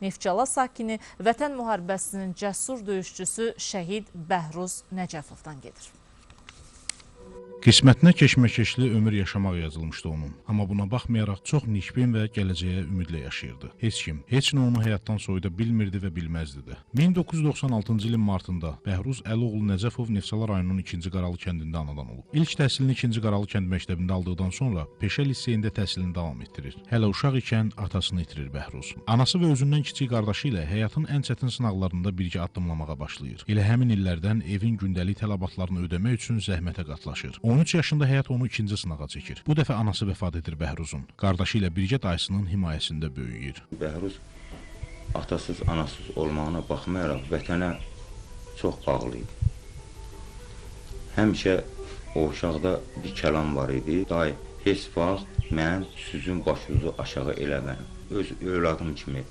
Neftçala sakini Vətən müharibəsinin cəsur döyüşçüsü şəhid Bəhruz Nəcəfovdan gedir. Qismətinə keşməkeşli ömür yaşamaq yazılmışdı onun. Amma buna baxmayaraq çox nikbin və gələcəyə ümidlə yaşayırdı. Heç kim, heç nə onu həyatdan soyuda bilmirdi və bilməzdi də. 1996-cı ilin martında Bəhruz Əloğlu Nəcəfov Neftçala rayonunun 2-ci Qaralı kəndində anadan olub. İlk təhsilini 2-ci Qaralı kənd məktəbində aldıqdan sonra peşə liseyində təhsilini davam etdirir. Hələ uşaq ikən atasını itirir Bəhruz. Anası və özündən kiçik qardaşı ilə həyatın ən çətin sınaqlarında birgə addımlamağa başlayır. Elə həmin illərdən evin gündəlik tələbatlarını ödəmək üçün zəhmətə qatlaşır. 13 yaşında həyat onu ikinci sınağa çəkir. Bu dəfə anası vəfat edir Bəhruzun. Qardaşı ilə birgə dayısının himayəsində böyüyür. Bəhruz atasız, anasız olmağına baxmayaraq vətənə çox bağlı idi. Həmişə o uşaqda bir kəlam var idi. Day, heç vaxt mən sizin başınızı aşağı eləmərəm. Öz övladım kimi,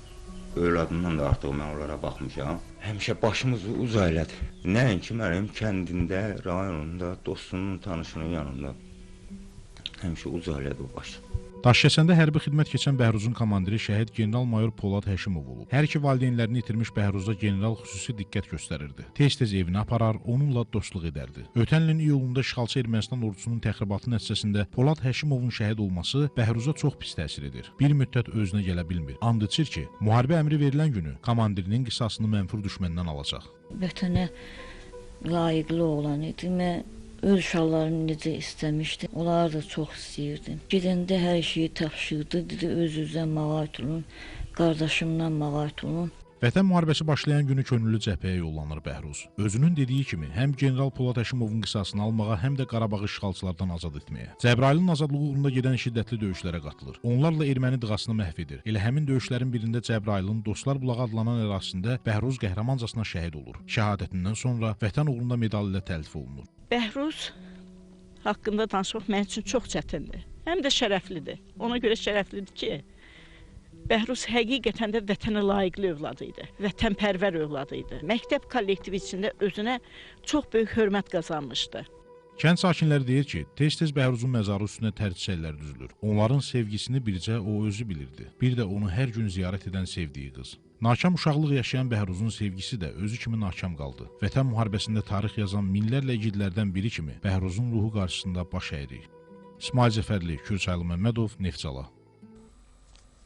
övladımdan da artıq mən onlara baxmışam. Həmişə başımızı uza elədi. Nəinki mənim kəndində, rayonunda, dostunun, tanışının yanında. Həmişə uza elədi o başı. Daşkəsəndə hərbi xidmət keçən Bəhruzun komandiri şəhid general-mayor Polad Həşimov olub. Hər iki valideynlərini itirmiş Bəhruza general xüsusi diqqət göstərirdi. Tez-tez evinə aparar, onunla dostluq edərdi. Ötən ilin iyulunda işğalçı Ermənistan ordusunun təxribatı nəticəsində Polad Həşimovun şəhid olması Bəhruza çox pis təsir edir. Bir müddət özünə gələ bilmir. And içir ki, müharibə əmri verilən günü komandirinin qisasını mənfur düşməndən alacaq. vətənə layiqli olan idi. Mən öz uşaqlarımı necə istəmişdim, onları da çox istəyirdim. Gedəndə hər şeyi tapşırdı, dedi öz-özünüzdən mağayət olun, qardaşımdan mağayət olun. Vətən müharibəsi başlayan günü könüllü cəbhəyə yollanır Bəhruz. Özünün dediyi kimi, həm general Polad Həşimovun qisasını almağa, həm də Qarabağı işğalçılardan azad etməyə. Cəbrayılın azadlığı uğrunda gedən şiddətli döyüşlərə qatılır. Onlarla erməni dığasını məhv edir. Elə həmin döyüşlərin birində Cəbrayılın Dostlar bulağı adlanan ərazisində Bəhruz qəhrəmancasına şəhid olur. Şəhadətindən sonra Vətən uğrunda medal ilə təltif olunur. Bəhruz haqqında danışmaq mənim üçün çox çətindir. Həm də şərəflidir. Ona görə şərəflidir ki, Bəhruz həqiqətən də vətənə layiqli övladı idi. Vətənpərvər övladı idi. Məktəb kollektivi içində özünə çox böyük hörmət qazanmışdı. Kənd sakinləri deyir ki, tez-tez Bəhruzun məzarı üstünə tərcüsəllər düzülür. Onların sevgisini bircə o özü bilirdi. Bir də onu hər gün ziyarət edən sevdiyi qız. Nakam uşaqlıq yaşayan Bəhruzun sevgisi də özü kimi nakam qaldı. Vətən müharibəsində tarix yazan minlərlə igidlərdən biri kimi Bəhruzun ruhu qarşısında baş əyirik. İsmail Cəfərli, Kürçaylı Məmmədov, Neftçala.